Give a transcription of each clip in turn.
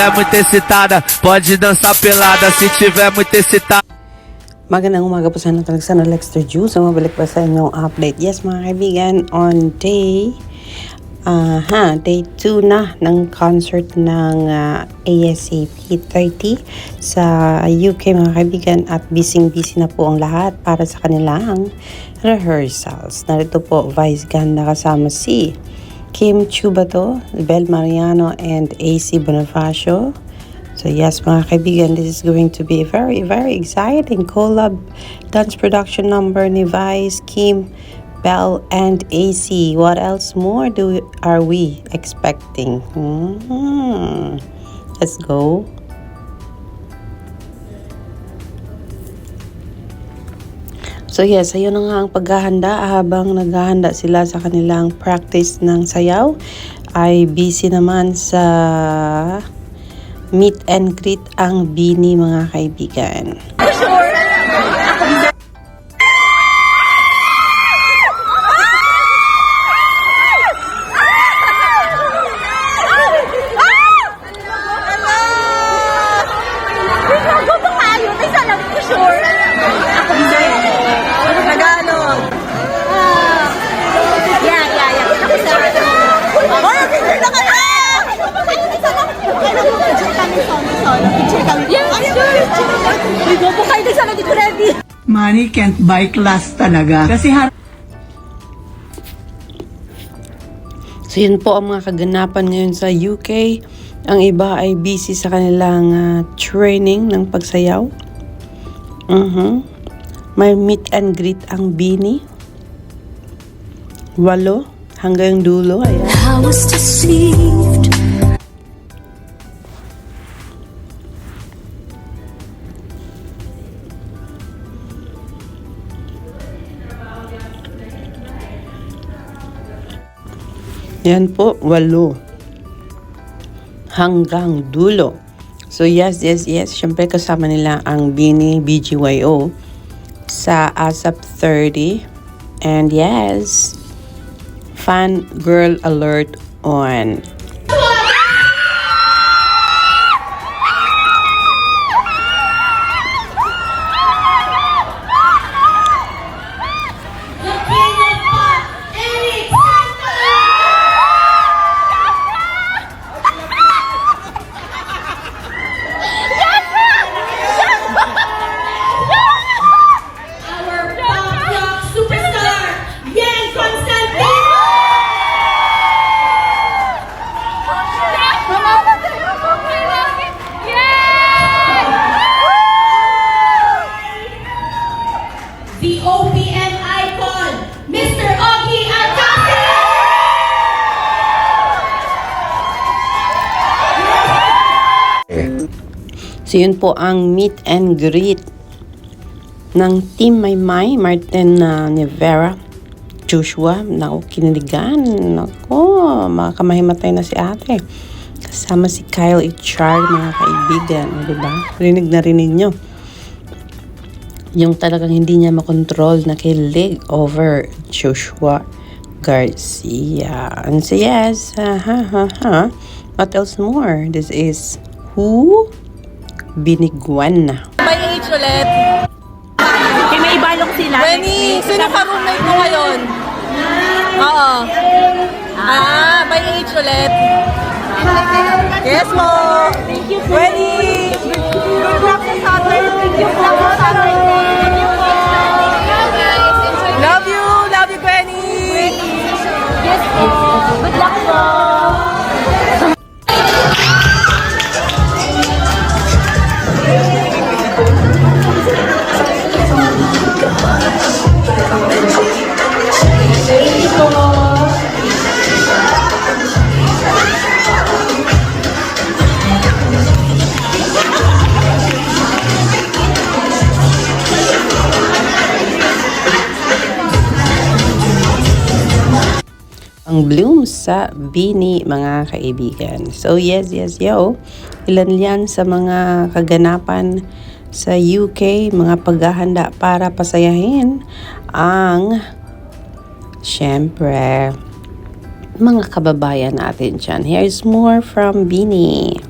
tiver muito excitada, pode dançar pelada. Se tiver muito excitada. Magandang umaga po sa inyo talaga sa Lexter Juice. So, mabalik pa sa inyong update. Yes, mga kaibigan, on day ah ha, day 2 na ng concert ng ah, ASAP 30 sa UK mga kaibigan at busy-busy na po ang lahat para sa kanilang rehearsals. Narito po Vice Ganda kasama si Kim Chubato, Bel Mariano, and AC Bonifacio. So yes, mga kaibigan, this is going to be a very, very exciting collab dance production number ni Vice, Kim, Bell, and AC. What else more do are we expecting? Hmm. Let's go. So yes, ayun na nga ang paghahanda habang naghahanda sila sa kanilang practice ng sayaw ay busy naman sa meet and greet ang Bini mga kaibigan. Money can't buy class talaga. Kasi har- So yun po ang mga kaganapan ngayon sa UK. Ang iba ay busy sa kanilang ah, training ng pagsayaw. Mhm. May meet and greet ang Bini. Walo hanggang dulo. Ayan. I was deceived. Yan po, walo. Hanggang dulo. So yes, yes, yes. Siyempre kasama nila ang Bini BGYO sa ASAP 30. And yes, fan girl alert on. So yun po ang meet and greet ng Team Maymay, Martin uh, Nevera, Joshua, naku, kiniligan, naku, makakamahimatay na si ate. Kasama si Kyle Ichard, mga kaibigan, o, diba? Rinig na rinig nyo. Yung talagang hindi niya makontrol na kilig over Joshua Garcia. And so yes, ha, ha, ha. What else more? This is who? Biniguan na. By age ulit. Okay, may ibalong sila. Benny, sino ka roommate mo ngayon? Oo. Ah, by age ulit. Yes mo. Thank you po. Ang blooms sa Bini, mga kaibigan. So yes, yes, yo. Ilan yan sa mga kaganapan sa UK, mga paghahanda para pasayahin ang syempre mga kababayan natin dyan. Here's more from Bini.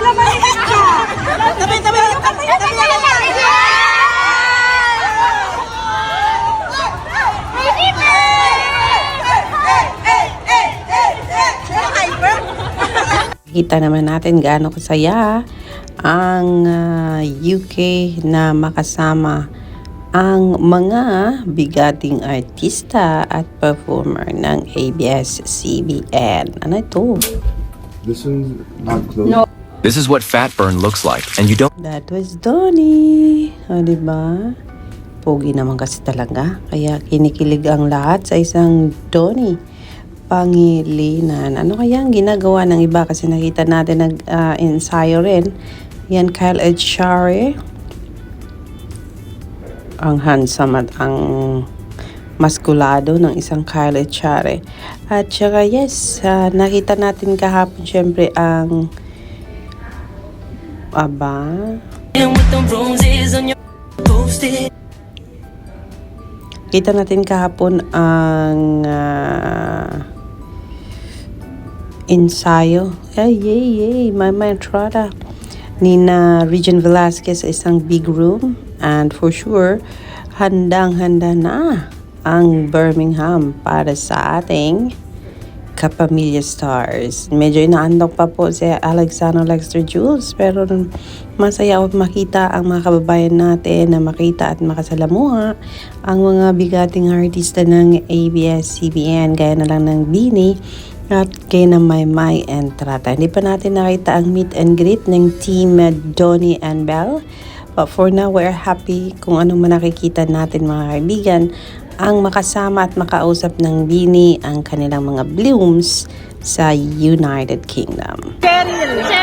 Tabi, tabi, tabi, tabi, Kita naman natin gaano kasaya ang ah, uh, UK na makasama ang mga bigating artista at performer ng ABS-CBN. Ano ito? This is not close. No. This is what fat burn looks like, and you don't That was Donnie. O, diba? Pogi naman kasi talaga. Kaya kinikilig ang lahat sa isang Donnie. Pangilinan. Ano kaya ang ginagawa ng iba? Kasi nakita natin nag-ensayo rin. Yan, Kyle Edshare. Ang handsome at ang maskulado ng isang Kyle Edshare. At saka yes, ah, nakita natin kahapon syempre ang Aba, Kita natin kahapon ang ah, ensayo. Ay, yay, yay, my my entrada. Ni na Regine Velasquez sa isang big room. And for sure, handang-handa na ang Birmingham para sa ating Kapamilya Stars. Medyo inaandok pa po si Alexander Lexter Jules pero masaya ako makita ang mga kababayan natin na makita at makasalamuha ang mga bigating artista ng ABS-CBN gaya na lang ng Bini at kay na Maymay and Trata. Hindi pa natin nakita ang meet and greet ng team Donnie and Belle. But for now, we're happy kung anong man nakikita natin mga kaibigan ang makasama at makausap ng Bini ang kanilang mga blooms sa United Kingdom. Cheryl.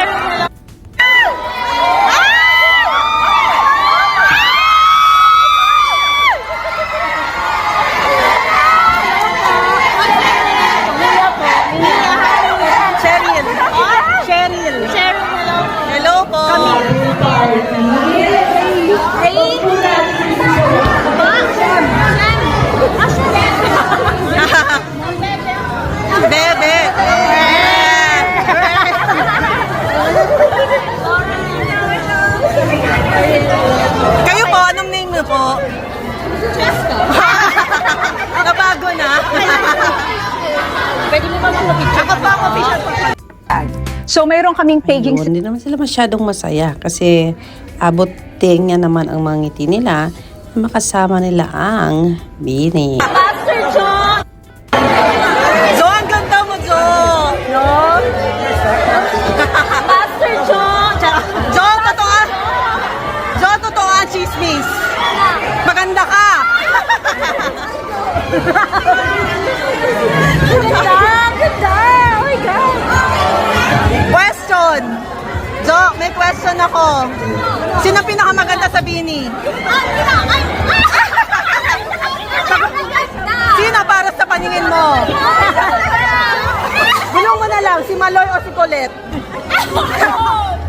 So, mayroon kaming paging Ayun, hindi naman sila masyadong masaya kasi abot niya naman ang mga ngiti nila na makasama nila ang Bini. Master John! Jo, ang ganda mo, Jo. No? Master John! Jo, totoo. Jo, totoo ang chismis. Maganda ka. question ako. Sino pinakamaganda sa Bini? Sino para sa paningin mo? Gulong mo na lang, si Maloy o si Colette?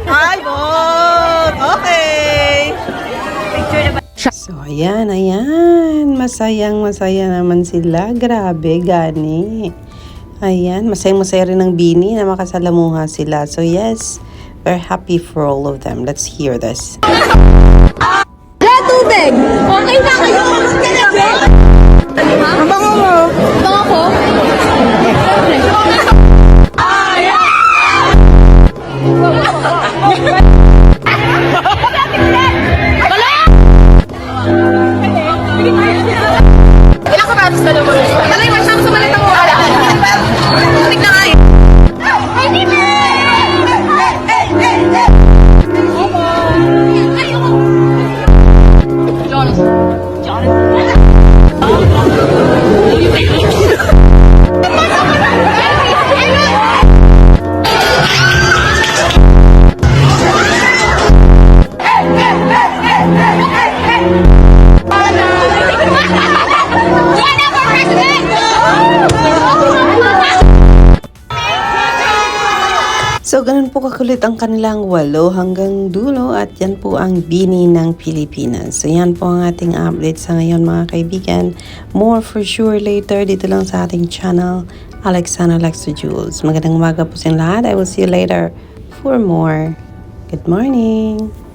Ay, both. Okay. So, ayan, ayan. Masayang masaya naman sila. Grabe, gani. Ayan, masayang masaya rin ng Bini na makasalamuha sila. So, yes, we're happy for all of them. Let's hear this. Okay? So, ganun po kakulit ang kanilang walo hanggang dulo at yan po ang bini ng Pilipinas. So, yan po ang ating update sa ngayon mga kaibigan. More for sure later dito lang sa ating channel, Alexana Lexter Jules. Magandang umaga po sa lahat. I will see you later for more. Good morning!